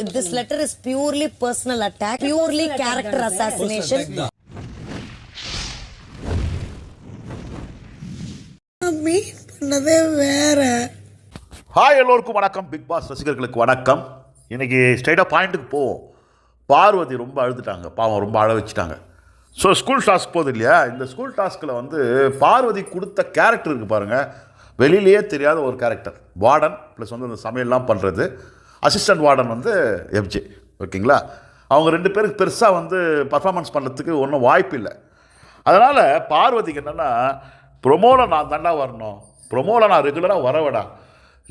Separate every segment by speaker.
Speaker 1: This letter is purely personal attack, purely character assassination.
Speaker 2: மீன் பண்ணதே வேற.
Speaker 3: Hi எல்லோருக்கும் வணக்கம். பிக் பாஸ் ரசிகர்களுக்கு வணக்கம். இன்னைக்கு ஸ்ட்ரைட்டாக பாயிண்ட்டுக்கு போவோம். பார்வதி ரொம்ப அழுதுட்டாங்க. பாவம் ரொம்ப அழ வச்சுட்டாங்க. ஸோ ஸ்கூல் டாஸ்க் போகுது இல்லையா? இந்த ஸ்கூல் டாஸ்கில் வந்து பார்வதி கொடுத்த கேரக்டர் இருக்குது பாருங்கள் வெளியிலேயே தெரியாத ஒரு கேரக்டர் வார்டன் ப்ளஸ் வந்து அந்த சமையல்லாம் பண்ணுறது அசிஸ்டன்ட் வார்டன் வந்து எஃப்ஜே ஓகேங்களா? அவங்க ரெண்டு பேருக்கு பெருசாக வந்து பர்ஃபார்மன்ஸ் பண்ணுறதுக்கு ஒன்றும் வாய்ப்பு இல்லை. அதனால் பார்வதிக்கு என்னென்னா ப்ரொமோவில் நான் தாண்டா வரணும். ப்ரொமோவில் நான் ரெகுலராக வரவேடா.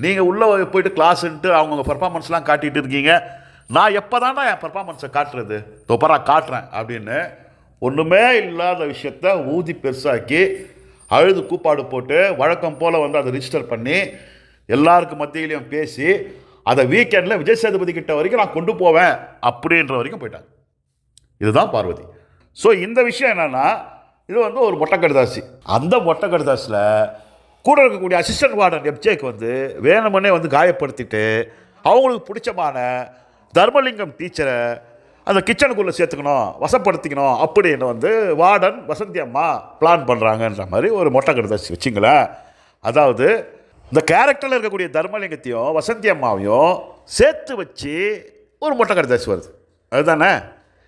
Speaker 3: நீங்கள் உள்ளே போயிட்டு கிளாஸ்ன்ட்டு அவங்கவுங்க பர்ஃபார்மன்ஸ்லாம் காட்டிகிட்டு இருக்கீங்க. நான் எப்போ தாண்டா என் பர்ஃபார்மன்ஸை காட்டுறது? தொப்பரா காட்டுறேன் அப்படின்னு ஒன்றுமே இல்லாத விஷயத்த ஊதி பெருசாக்கி அழுது கூப்பாடு போட்டு வழக்கம் போல் வந்து அதை ரிஜிஸ்டர் பண்ணி எல்லாருக்கு மத்தியிலையும் பேசி அதை வீக்கெண்டில் விஜய் சேதுபதி கிட்ட வரைக்கும் நான் கொண்டு போவேன் அப்படின்ற வரைக்கும் போயிட்டாங்க இதுதான் பார்வதி. ஸோ இந்த விஷயம் என்னென்னா இது வந்து ஒரு மொட்டைக்கடுதாசி. அந்த மொட்டைக்கடுதாசில் கூட இருக்கக்கூடிய அசிஸ்டன்ட் வார்டன் எப்ஜேக்கு வந்து வேணுமனே வந்து காயப்படுத்திட்டு அவங்களுக்கு பிடிச்சமான தர்மலிங்கம் டீச்சரை அந்த கிச்சனுக்குள்ளே சேர்த்துக்கணும் வசப்படுத்திக்கணும் அப்படின்னு வந்து வார்டன் வசந்தி அம்மா பிளான் பண்ணுறாங்கன்ற மாதிரி ஒரு மொட்டைக்கடுதாசி வச்சிங்களேன். அதாவது இந்த கேரக்டரில் இருக்கக்கூடிய தர்மலிங்கத்தையும் வசந்தி அம்மாவையும் சேர்த்து வச்சு ஒரு மொட்டை மொட்டைக்கடுதாசி வருது. அதுதானே?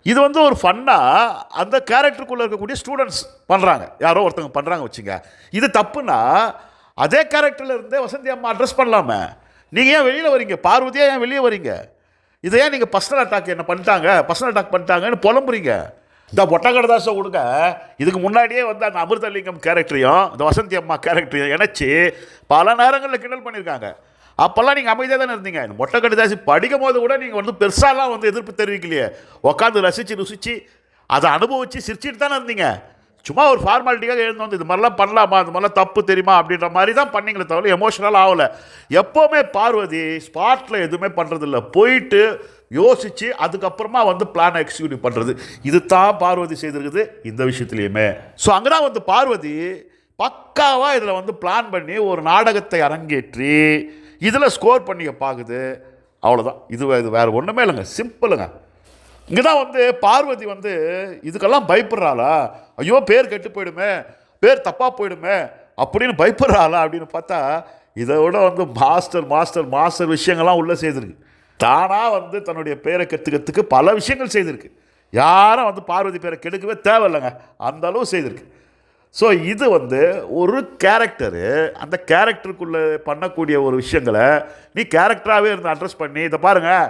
Speaker 3: இது வந்து ஒரு ஃபன்னாக அந்த கேரக்டருக்குள்ளே இருக்கக்கூடிய ஸ்டூடெண்ட்ஸ் பண்ணுறாங்க யாரோ ஒருத்தவங்க பண்ணுறாங்க வச்சுங்க. இது தப்புனா அதே கேரக்டரில் இருந்தே வசந்தி அம்மா அட்ரஸ் பண்ணலாமே. நீங்கள் ஏன் வெளியில் வரீங்க? பார்வதியாக ஏன் வெளியே வரீங்க? இதை ஏன் நீங்கள் பர்சனல் அட்டாக் என்ன பண்ணிட்டாங்க? பர்சனல் அட்டாக் பண்ணிட்டாங்கன்னு புலம்புறீங்க. இந்த ஒட்டக்கடதாசை கொடுங்க. இதுக்கு முன்னாடியே வந்து அந்த அமிர்தலிங்கம் கேரக்டரையும் இந்த வசந்தி அம்மா கேரக்டரையும் இணைச்சி பல நேரங்களில் கிண்டல் பண்ணியிருக்காங்க அப்போல்லாம் நீங்கள் அமைதியாக தானே இருந்தீங்க. இந்த மொட்டை படிக்கும் போது கூட நீங்கள் வந்து பெருசாலாம் வந்து எதிர்ப்பு தெரிவிக்கலையே. உட்காந்து ரசித்து ருசித்து அதை அனுபவித்து சிரிச்சிட்டு தானே இருந்தீங்க. சும்மா ஒரு ஃபார்மாலிட்டிக்காக எழுந்து வந்து இது மாதிரிலாம் பண்ணலாமா? இது மாதிரிலாம் தப்பு தெரியுமா? அப்படின்ற மாதிரி தான் பண்ணீங்களே தவிர எமோஷனல் ஆகலை. எப்போவுமே பார்வதி ஸ்பாட்டில் எதுவுமே பண்ணுறதில்ல போயிட்டு யோசித்து அதுக்கப்புறமா வந்து பிளானை எக்ஸிக்யூட் பண்ணுறது இது தான் பார்வதி செய்திருக்குது இந்த விஷயத்துலையுமே. ஸோ அங்கே தான் வந்து பார்வதி பக்காவாக இதில் வந்து பிளான் பண்ணி ஒரு நாடகத்தை அரங்கேற்றி இதில் ஸ்கோர் பண்ணிக்க பார்க்குது. அவ்வளோதான் இது இது வேறு ஒன்றுமே இல்லைங்க. சிம்பிளுங்க இங்கே தான் வந்து பார்வதி வந்து இதுக்கெல்லாம் பயப்படுறாளா? ஐயோ பேர் கெட்டு போயிடுமே பேர் தப்பாக போயிடுமே அப்படின்னு பயப்படுறாளா அப்படின்னு பார்த்தா இதை விட வந்து மாஸ்டர் மாஸ்டர் மாஸ்டர் விஷயங்கள்லாம் உள்ளே செய்திருக்கு. தானாக வந்து தன்னுடைய பேரை கற்றுக்கிறதுக்கு பல விஷயங்கள் செய்திருக்கு. யாரும் வந்து பார்வதி பேரை கெடுக்கவே தேவையில்லைங்க. அந்த அளவு செய்திருக்கு. ஸோ இது வந்து ஒரு கேரக்டரு அந்த கேரக்டருக்குள்ளே பண்ணக்கூடிய ஒரு விஷயங்களை நீ கேரக்டராகவே இருந்து அட்ரஸ் பண்ணி இதை பாருங்கள்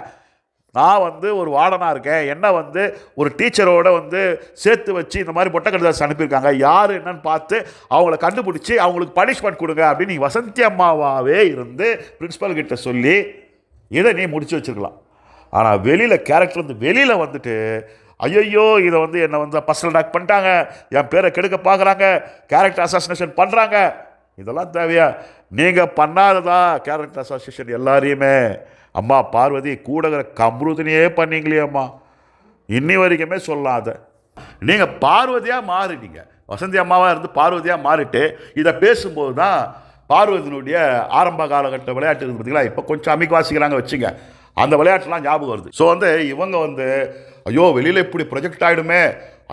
Speaker 3: நான் வந்து ஒரு வார்டனாக இருக்கேன். என்ன வந்து ஒரு டீச்சரோட வந்து சேர்த்து வச்சு இந்த மாதிரி பொட்டக்கடிதாஸ் அனுப்பியிருக்காங்க. யார் என்னன்னு பார்த்து அவங்கள கண்டுபிடிச்சி அவங்களுக்கு பனிஷ்மெண்ட் கொடுங்க அப்படின்னு நீ வசந்தி அம்மாவாகவே இருந்து பிரின்ஸிபல் கிட்ட சொல்லி இதை நீ முடிச்சு வச்சுருக்கலாம். ஆனால் வெளியில் கேரக்டர் வந்து வெளியில் வந்துட்டு ஐயையோ இதை வந்து என்னை வந்து பர்சனல் அட்டாக் பண்ணிட்டாங்க. என் பேரை கெடுக்க பார்க்குறாங்க. கேரக்டர் அசாசினேஷன் பண்ணுறாங்க இதெல்லாம் தேவையா? நீங்கள் பண்ணாததா? கேரக்டர் அசோசியேஷன் எல்லாரையுமே. அம்மா பார்வதி கூடகிற கம்ருதினியே பண்ணீங்களே அம்மா. இன்னி வரைக்குமே சொல்லாத. அதை நீங்கள் பார்வதியாக மாறிட்டீங்க. வசந்தி அம்மாவாக இருந்து பார்வதியாக மாறிட்டு இதை பேசும்போது தான் பார்வதியினுடைய ஆரம்ப காலகட்ட விளையாட்டு இருக்குது பார்த்தீங்களா இப்போ கொஞ்சம் அமைக்கு வாசிக்கிறாங்க வச்சுங்க. அந்த விளையாட்டுலாம் ஞாபகம் வருது. ஸோ வந்து இவங்க வந்து ஐயோ வெளியில் இப்படி ப்ரொஜெக்ட் ஆகிடுமே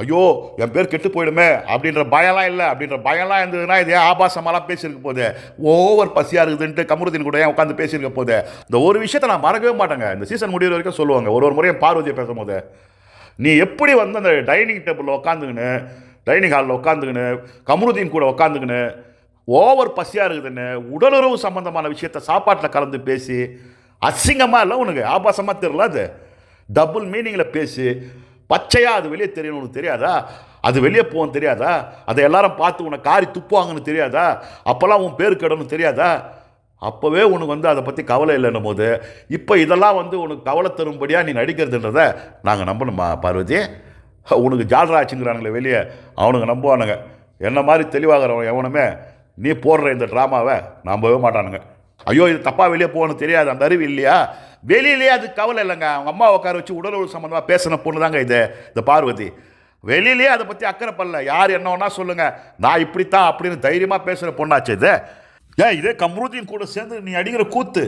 Speaker 3: ஐயோ என் பேர் கெட்டு போயிடுமே. அப்படின்ற பயம்லாம் இல்லை. அப்படின்ற பயம்லாம் இருந்ததுன்னா இதே ஆபாசமாலாம் பேசியிருக்க போது ஓவர் பசியாக இருக்குதுன்ட்டு கமருதீன் கூட ஏன் உட்காந்து பேசியிருக்க போது இந்த ஒரு விஷயத்த நான் மறக்கவே மாட்டேங்க. இந்த சீசன் முடிகிற வரைக்கும் சொல்லுவாங்க. ஒரு ஒரு முறையும் பார்வதியை பேசும்போது நீ எப்படி வந்து அந்த டைனிங் டேபிளில் உட்காந்துக்கின்னு டைனிங் ஹாலில் உட்காந்துக்கின்னு கமருதீன் கூட உட்காந்துக்கின்னு ஓவர் பசியாக இருக்குதுன்னு உடலுறவு சம்பந்தமான விஷயத்த சாப்பாட்டில் கலந்து பேசி அசிங்கமாக இல்லை உனக்கு. ஆபாசமாக தெரியல அது. டபுள் மீனிங்கில் பேசி. பச்சையாக அது வெளியே தெரியணும் உனக்கு தெரியாதா? அது வெளியே போகணும் தெரியாதா? அதை எல்லாரும் பார்த்து உன்னை காரி துப்புவாங்கன்னு தெரியாதா? அப்போல்லாம் உன் பேர் கெடணும் தெரியாதா? அப்போவே உனக்கு வந்து அதை பற்றி கவலை இல்லைன்னும் போது இப்போ இதெல்லாம் வந்து உனக்கு கவலை தரும்படியாக நீ நடிக்கிறதுன்றத நாங்கள் நம்பணுமா பார்வதி? உனக்கு ஜால்ராச்சுங்கிறானுங்களே வெளியே. அவனுங்க நம்புவானுங்க. என்ன மாதிரி தெளிவாகிறவன் எவனுமே? நீ போடுற இந்த ட்ராமாவை நம்பவே மாட்டானுங்க. ஐயோ இது தப்பாக வெளியே போகணும் தெரியாது. அந்த அறிவு இல்லையா? வெளியிலேயே அது கவலை இல்லைங்க. அவங்க அம்மா உட்கார வச்சு உடல் உடல் சம்மந்தமாக பேசின பொண்ணு தாங்க இது இந்த பார்வதி. வெளியிலேயே அதை பற்றி அக்கறை பண்ணல யார் என்ன ஒன்றா சொல்லுங்கள் நான் இப்படித்தான் அப்படின்னு தைரியமாக பேசுகிற பொண்ணாச்சு இது. ஏன் இதே கம்ருதீன் கூட சேர்ந்து நீ அடிக்கிற கூத்து.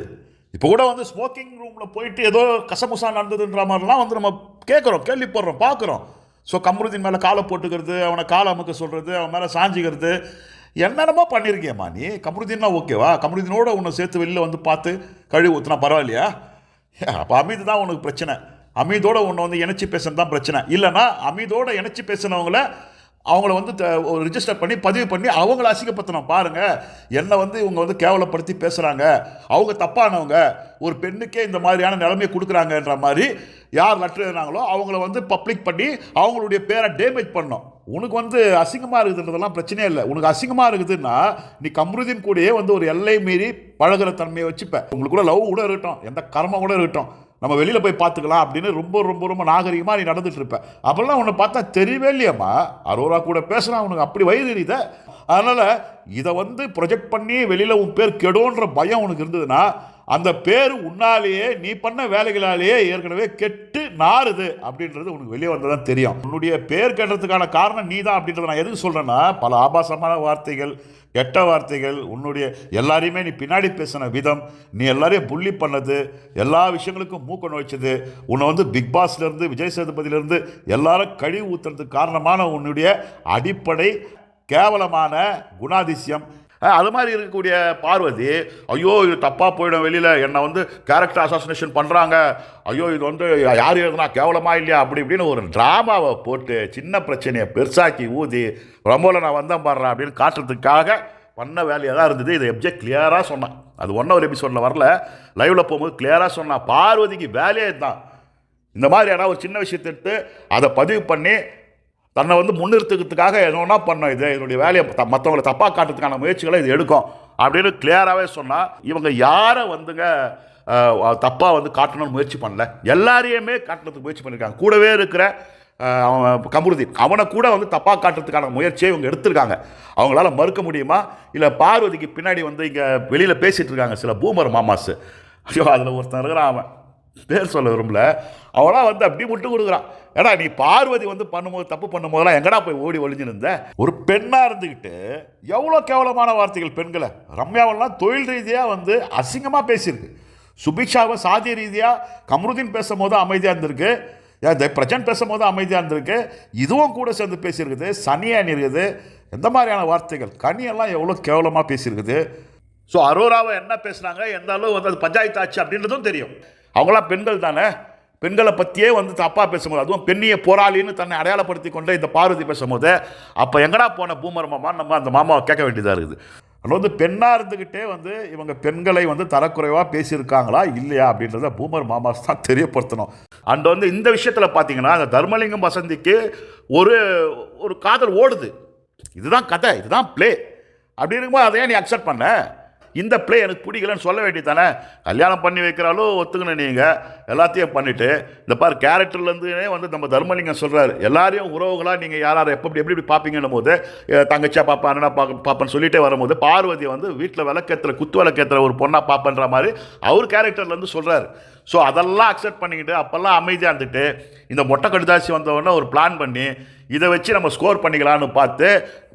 Speaker 3: இப்போ கூட வந்து ஸ்மோக்கிங் ரூமில் போயிட்டு ஏதோ கசமுசா நடந்ததுன்ற மாதிரிலாம் வந்து நம்ம கேட்குறோம் கேள்விப்படுறோம் பார்க்குறோம் ஸோ கமருதீன் மேலே காலை போட்டுக்கிறது அவனை காலை அமுக்க சொல்கிறது அவன் மேலே சாஞ்சிக்கிறது என்னென்னமோ பண்ணியிருக்கியம்மா நீ. கமருதீன்னா ஓகேவா கமருதீனோட உன்னை சேர்த்து வெளியில் வந்து பார்த்து கழுவி ஊற்றுனா பரவாயில்லையா? அப்போ அமீது தான் உனக்கு பிரச்சனை. அமீதோட உன்னை வந்து இணைச்சி பேசுறது தான் பிரச்சனை. இல்லைன்னா அமீதோட இணைச்சி பேசினவங்கள அவங்கள வந்து ரிஜிஸ்டர் பண்ணி பதிவு பண்ணி அவங்கள அசிங்கப்படுத்தணும். பாருங்கள் என்னை வந்து இவங்க வந்து கேவலப்படுத்தி பேசுகிறாங்க அவங்க தப்பானவங்க. ஒரு பெண்ணுக்கே இந்த மாதிரியான நிலைமையை கொடுக்குறாங்கன்ற மாதிரி யார் லெட்டர் எழுதினாங்களோ அவங்கள வந்து பப்ளிக் பண்ணி அவங்களுடைய பேரை டேமேஜ் பண்ணோம் உனக்கு வந்து அசிங்கமாக இருக்குதுன்றதெல்லாம் பிரச்சனையே இல்லை. உனக்கு அசிங்கமாக இருக்குதுன்னா நீ கம்ருதீன் கூடயே வந்து ஒரு எல்லை மீறி பழகுற தன்மையை வச்சுப்ப. உங்களுக்கு கூட லவ் கூட இருக்கட்டும். எந்த கர்மம் கூட இருக்கட்டும். நம்ம வெளியில் போய் பார்த்துக்கலாம் அப்படின்னு ரொம்ப ரொம்ப ரொம்ப நாகரிகமாக நீ நடந்துட்டு இருப்ப. அப்போல்லாம் உன்னை பார்த்தா தெரியவே இல்லையம்மா. அரோரா கூட பேசுனா உனக்கு அப்படி வயது எரியுத. அதனால் இதை வந்து ப்ரொஜெக்ட் பண்ணி வெளியில் உன் பேர் கெடுன்ற பயம் உனக்கு இருந்ததுன்னா அந்த பேர் உன்னாலேயே நீ பண்ண வேலைகளாலேயே ஏற்கனவே கெட்டு நாறுது அப்படின்றது உனக்கு வெளியே வந்ததான் தெரியும். உன்னுடைய பேர் கெட்டதுக்கான காரணம் நீ தான் அப்படின்றத நான் எதுக்கு சொல்கிறேன்னா பல ஆபாசமான வார்த்தைகள் கெட்ட வார்த்தைகள் உன்னுடைய எல்லாரையுமே நீ பின்னாடி பேசின விதம் நீ எல்லாரையும் புள்ளி பண்ணது எல்லா விஷயங்களுக்கும் மூக்க நுழைச்சது உன்னை வந்து பிக் பாஸ்லேருந்து விஜய் சேதுபதியிலேருந்து எல்லாரும் கழிவு ஊற்றுறதுக்கு காரணமான உன்னுடைய அடிப்படை கேவலமான குணாதிசயம் அது மாதிரி இருக்கக்கூடிய பார்வதி ஐயோ இது தப்பாக போயிடும் வெளியில். என்னை வந்து கேரக்டர் அசாசினேஷன் பண்ணுறாங்க ஐயோ இது வந்து யார் எழுதுனா கேவலமாக இல்லையா? அப்படி இப்படின்னு ஒரு ட்ராமாவை போட்டு சின்ன பிரச்சனையை பெருசாக்கி ஊதி ரொம்பல நான் வந்தேன் பாடுறேன் அப்படின்னு காட்டுறதுக்காக பண்ண வேலையாக தான் இருந்தது. இதை எப்ஜே கிளியராக சொன்னான். அது ஒன்றும் ஒரு எபிசோடில் வரல. லைவில் போகும்போது கிளியராக சொன்னான். பார்வதிக்கு வேலையே தான் இந்த மாதிரியான ஒரு சின்ன விஷயத்தை எடுத்து அதை பதிவு பண்ணி தன்னை வந்து முன்னிறுத்துக்கிறதுக்காக எதுனா பண்ணோம் இது. இதனுடைய வேலையை த மற்றவங்களை தப்பாக காட்டுறதுக்கான முயற்சிகளை இது எடுக்கும் அப்படின்னு கிளியராகவே சொன்னால் இவங்க யாரை வந்துங்க தப்பாக வந்து காட்டணும்னு முயற்சி பண்ணல. எல்லாரையுமே காட்டுறதுக்கு முயற்சி பண்ணியிருக்காங்க கூடவே இருக்கிற அவன் கமருதீன் அவனை கூட வந்து தப்பாக காட்டுறதுக்கான முயற்சியை இவங்க எடுத்திருக்காங்க. அவங்களால மறுக்க முடியுமா? இல்லை பார்வதிக்கு பின்னாடி வந்து இங்கே வெளியில் பேசிகிட்டு இருக்காங்க சில பூமர் மாமாஸ். ஐயோ அதில் ஒருத்தன் இருக்கிறான் அவன். பேர் சொல்ல விரும்பல. அவளாம் வந்து அப்படி முட்டு கொடுக்குறான். ஏடா நீ பார்வதி வந்து பண்ணும்போது தப்பு பண்ணும்போதெல்லாம் எங்கடா போய் ஓடி ஒளிஞ்சிருந்த ஒரு பெண்ணாக இருந்துக்கிட்டு எவ்வளோ கேவலமான வார்த்தைகள் பெண்களை. ரம்யாவெல்லாம் தொழில் ரீதியாக வந்து அசிங்கமாக பேசியிருக்கு. சுபிக்ஷாவை சாதி ரீதியாக கம்ருதீன் பேசும்போது அமைதியாக இருந்திருக்கு. இந்த பிரஜன் பேசும்போது அமைதியாக இருந்திருக்கு. இதுவும் கூட சேர்ந்து பேசியிருக்குது. சனியான் இருக்குது எந்த மாதிரியான வார்த்தைகள்? கனியெல்லாம் எவ்வளோ கேவலமாக பேசியிருக்குது. ஸோ அரோராவை என்ன பேசுனாங்க? எந்த அளவு வந்து அது பஞ்சாயத்து ஆச்சு அப்படின்றதும் தெரியும். அவங்களாம் பெண்கள் தானே? பெண்களை பற்றியே வந்து தப்பாக பேசும்போது அதுவும் பெண்ணிய போராளின்னு தன்னை அடையாளப்படுத்தி கொண்டு இந்த பார்வதி பேசும்போது அப்போ எங்கடா போன பூமர் மாமா நம்ம அந்த மாமாவை கேட்க வேண்டியதாக இருக்குது. அதில் வந்து பெண்ணாக இருந்துக்கிட்டே வந்து இவங்க பெண்களை வந்து தரக்குறைவாக பேசியிருக்காங்களா? இல்லையா? அப்படின்றத பூமர் மாமாஸ் தான் தெரியப்படுத்தணும். அண்ட் வந்து இந்த விஷயத்தில் பார்த்தீங்கன்னா அந்த தர்மலிங்கம் வசந்திக்கு ஒரு ஒரு காதல் ஓடுது. இதுதான் கதை இதுதான் ப்ளே அப்படி இருக்கும்போது அதை ஏன் நீ அக்செப்ட் பண்ண. இந்த பிளே எனக்கு பிடிக்கலன்னு சொல்ல வேண்டியது தானே கல்யாணம் பண்ணி வைக்கிறாலும் ஒத்துக்கணும் நீங்கள் எல்லாத்தையும் பண்ணிவிட்டு இந்த பாரு கேரக்டர்லேருந்துனே வந்து நம்ம தர்மலிங்கம் சொல்கிறாரு எல்லாரையும் உறவுகளாக நீங்கள் யார் யார் எப்போ எப்படி எப்படி பார்ப்பீங்கன்னும் போது தங்கச்சியாக தங்கச்சியா பாப்பா அண்ணனா பார்க்க பார்ப்பேன்னு சொல்லிகிட்டே வரும்போது பார்வதி வந்து வீட்டில் விளக்கேற்றுற குத்து விளக்கேற்றுற ஒரு பொண்ணாக பார்ப்பன்ற மாதிரி அவர் கேரக்டர்லேருந்து சொல்கிறாரு ஸோ அதெல்லாம் அக்செப்ட் பண்ணிக்கிட்டு அப்போல்லாம் அமைதியாக இருந்துட்டு இந்த மொட்டை கடுதாசி வந்தவொடனே ஒரு பிளான் பண்ணி இதை வச்சு நம்ம ஸ்கோர் பண்ணிக்கலாம்னு பார்த்து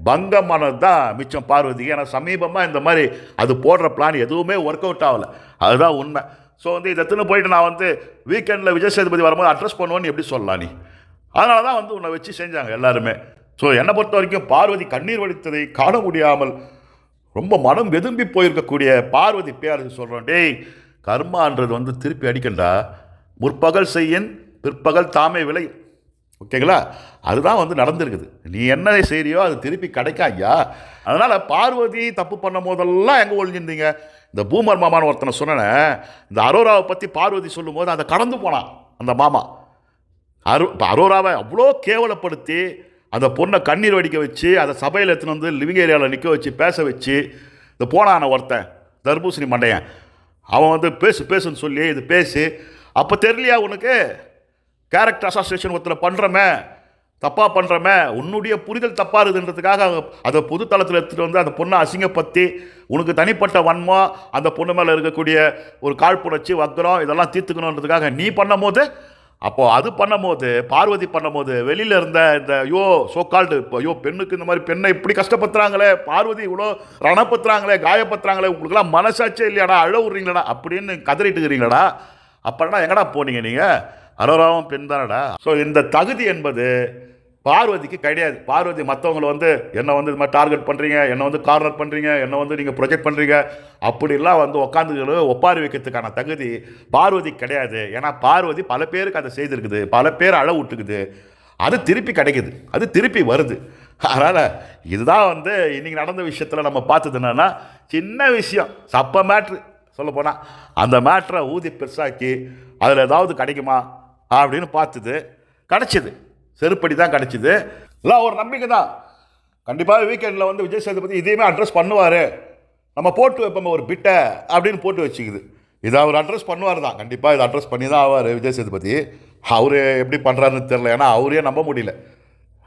Speaker 3: பங்கமானது தான் மிச்சம் பார்வதிக்கு. ஏன்னா சமீபமாக இந்த மாதிரி அது போடுற பிளான் எதுவுமே ஒர்க் அவுட் ஆகலை. அதுதான் உண்மை. ஸோ வந்து இதை எத்தனை போயிட்டு நான் வந்து வீக்கெண்டில் விஜய் சேதுபதி வரும்போது அட்ரஸ் பண்ணுவோன்னு எப்படி சொல்லலாம் நீ? அதனால தான் வந்து உன்னை வச்சு செஞ்சாங்க எல்லாருமே. ஸோ என்னை பொறுத்த வரைக்கும் பார்வதி கண்ணீர் வடித்ததை காண முடியாமல் ரொம்ப மனம் வெதும்பி போயிருக்கக்கூடிய பார்வதி பேரரசு சொல்கிறோம் டேய் கர்மான்றது வந்து திருப்பி அடிக்கண்டா. முற்பகல் செய்யின் பிற்பகல் தாமே விலை ஓகேங்களா? அதுதான் வந்து நடந்திருக்குது. நீ என்ன செய்கிறியோ அது திருப்பி கிடைக்கும் ஐயா அதனால் பார்வதி தப்பு பண்ணும் போதெல்லாம் எங்கே ஒழிஞ்சிருந்தீங்க இந்த பூமர் மாமான்னு ஒருத்தனை சொன்னேன் இந்த அரோராவை பற்றி பார்வதி சொல்லும்போது அதை கடந்து போனான் அந்த மாமா. அரு இப்போ அரோராவை அவ்வளோ கேவலப்படுத்தி அந்த பொண்ணை கண்ணீர் வடிக்க வச்சு அதை சபையில் எடுத்துன்னு வந்து லிவிங் ஏரியாவில் நிற்க வச்சு பேச வச்சு இந்த போனான ஒருத்தன் தர்பூசணி மண்டையன். அவன் வந்து பேசு பேசுன்னு சொல்லி இது பேசு அப்போ தெரியலையா உனக்கு? கேரக்டர் அசோசியேஷன் ஒருத்தரை பண்ணுறமே தப்பாக பண்ணுறமே உன்னுடைய புரிதல் தப்பாக இருக்குன்றதுக்காக அதை பொது தளத்தில் எடுத்துகிட்டு வந்து அந்த பொண்ணை அசிங்கப்படுத்தி உனக்கு தனிப்பட்ட வன்மம் அந்த பொண்ணு மேலே இருக்கக்கூடிய ஒரு காழ்ப்புணர்ச்சி வக்கரம் இதெல்லாம் தீர்த்துக்கணுன்றதுக்காக நீ பண்ணும்போது அப்போது அது பண்ணும்போது பார்வதி பண்ணும்போது வெளியில் இருந்த இந்த ஐயோ சோக்கால்டு இப்போ ஐயோ பெண்ணுக்கு இந்த மாதிரி பெண்ணை இப்படி கஷ்டப்படுத்துறாங்களே பார்வதி இவ்வளோ ரணப்படுத்துறாங்களே காயப்படுத்துறாங்களே உங்களுக்குலாம் மனசாச்சே இல்லையாடா அழ விட்றீங்களாடா அப்படின்னு கதறிட்டு இருக்கிறீங்களாடா அப்புறம்னா எங்கடா போனீங்க நீங்கள் அரோராவும் பெண் தானடா? ஸோ இந்த தகுதி என்பது பார்வதிக்கு கிடையாது. பார்வதி மற்றவங்களை வந்து என்னை வந்து இது மாதிரி டார்கெட் பண்ணுறீங்க என்னை வந்து கார்னர் பண்ணுறீங்க என்னை வந்து நீங்கள் ப்ரொஜெக்ட் பண்ணுறீங்க அப்படிலாம் வந்து உட்காந்து ஒப்பாரி வைக்கிறதுக்கான தகுதி பார்வதி கிடையாது. ஏன்னா பார்வதி பல பேருக்கு அதை செய்திருக்குது. பல பேர் அழ விட்டுக்குது அது திருப்பி கிடைக்குது. அது திருப்பி வருது. அதனால் இதுதான் வந்து இன்றைக்கி நடந்த விஷயத்தில் நம்ம பார்த்தது என்னென்னா சின்ன விஷயம். சப்ப மேட்ரு சொல்ல போனால் அந்த மேட்ரை ஊதி பெருசாக்கி அதில் ஏதாவது கிடைக்குமா? அப்படின்னு பார்த்தது. கிடச்சிது. செருப்படி தான் கிடச்சிது. எல்லாம் ஒரு நம்பிக்கை தான் கண்டிப்பாக வீக்கெண்டில் வந்து விஜய் சேதுபதி இதையுமே அட்ரஸ் பண்ணுவார். நம்ம போட்டு வைப்போம் ஒரு பிட்டை அப்படின்னு போட்டு வச்சுக்குது. இதை அவர் அட்ரஸ் பண்ணுவார் தான் கண்டிப்பாக இதை அட்ரஸ் பண்ணி தான் ஆவார் விஜய் சேதுபதி. அவர் எப்படி பண்ணுறாருன்னு தெரில ஏன்னா அவரே நம்ப முடியல.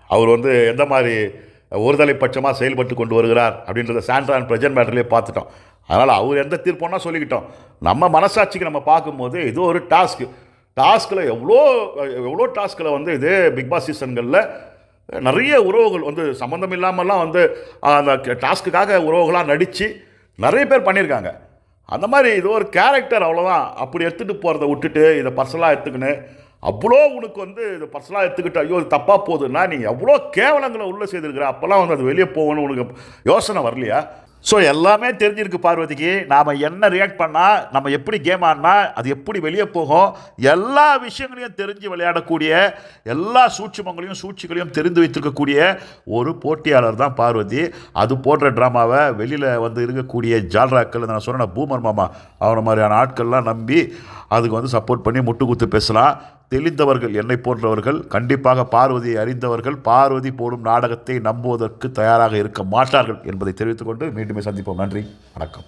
Speaker 3: அவர் வந்து எந்த மாதிரி ஒருதலை பட்சமாக செயல்பட்டு கொண்டு வருகிறார் அப்படின்றத சாண்ட்ரா அண்ட் பிரஜன் மேட்டர்லேயே பார்த்துட்டோம். அதனால் அவர் எந்த தீர்ப்போன்னா சொல்லிக்கிட்டோம். நம்ம மனசாட்சிக்கு நம்ம பார்க்கும்போது இது ஒரு டாஸ்க்கு டாஸ்கில் எவ்வளோ எவ்வளோ டாஸ்கில் வந்து இது பிக் பாஸ் சீசன்களில் நிறைய உறவுகள் வந்து சம்மந்தம் இல்லாமல்லாம் வந்து அந்த டாஸ்க்குக்காக உறவுகளாக நடித்து நிறைய பேர் பண்ணியிருக்காங்க. அந்த மாதிரி இது ஒரு கேரக்டர் அவ்வளோதான் அப்படி எடுத்துகிட்டு போகிறத விட்டுட்டு இதை பர்சனலாக எடுத்துக்கின்னு அவ்வளோ உனக்கு வந்து இது பர்சனலாக எடுத்துக்கிட்டு ஐயோ இது தப்பாக போகுதுன்னா நீ எவ்வளோ கேவலங்களை உள்ளே செய்திருக்கிற? அப்போல்லாம் வந்து அது வெளியே போகணும்னு உனக்கு யோசனை வரலையா? ஸோ எல்லாமே தெரிஞ்சிருக்கு பார்வதிக்கு. நாம் என்ன ரியாக்ட் பண்ணால் நம்ம எப்படி கேம் ஆடினா அது எப்படி வெளியே போகும் எல்லா விஷயங்களையும் தெரிஞ்சு விளையாடக்கூடிய எல்லா சூட்சமங்களையும் சூழ்ச்சிகளையும் தெரிந்து வைத்திருக்கக்கூடிய ஒரு போட்டியாளர் தான் பார்வதி. அது போன்ற ட்ராமாவை வெளியில் வந்து இருக்கக்கூடிய ஜால்ராக்கள் நான் சொன்னேன் பூமர் மாமா அவனை மாதிரியான ஆட்கள்லாம் நம்பி அதுக்கு வந்து சப்போர்ட் பண்ணி முட்டு குத்து பேசலாம். தெளிந்தவர்கள் என்னை போன்றவர்கள் கண்டிப்பாக பார்வதியை அறிந்தவர்கள் பார்வதி போடும் நாடகத்தை நம்புவதற்கு தயாராக இருக்க மாட்டார்கள் என்பதை தெரிவித்துக்கொண்டு மீண்டும் சந்திப்போம். நன்றி வணக்கம்.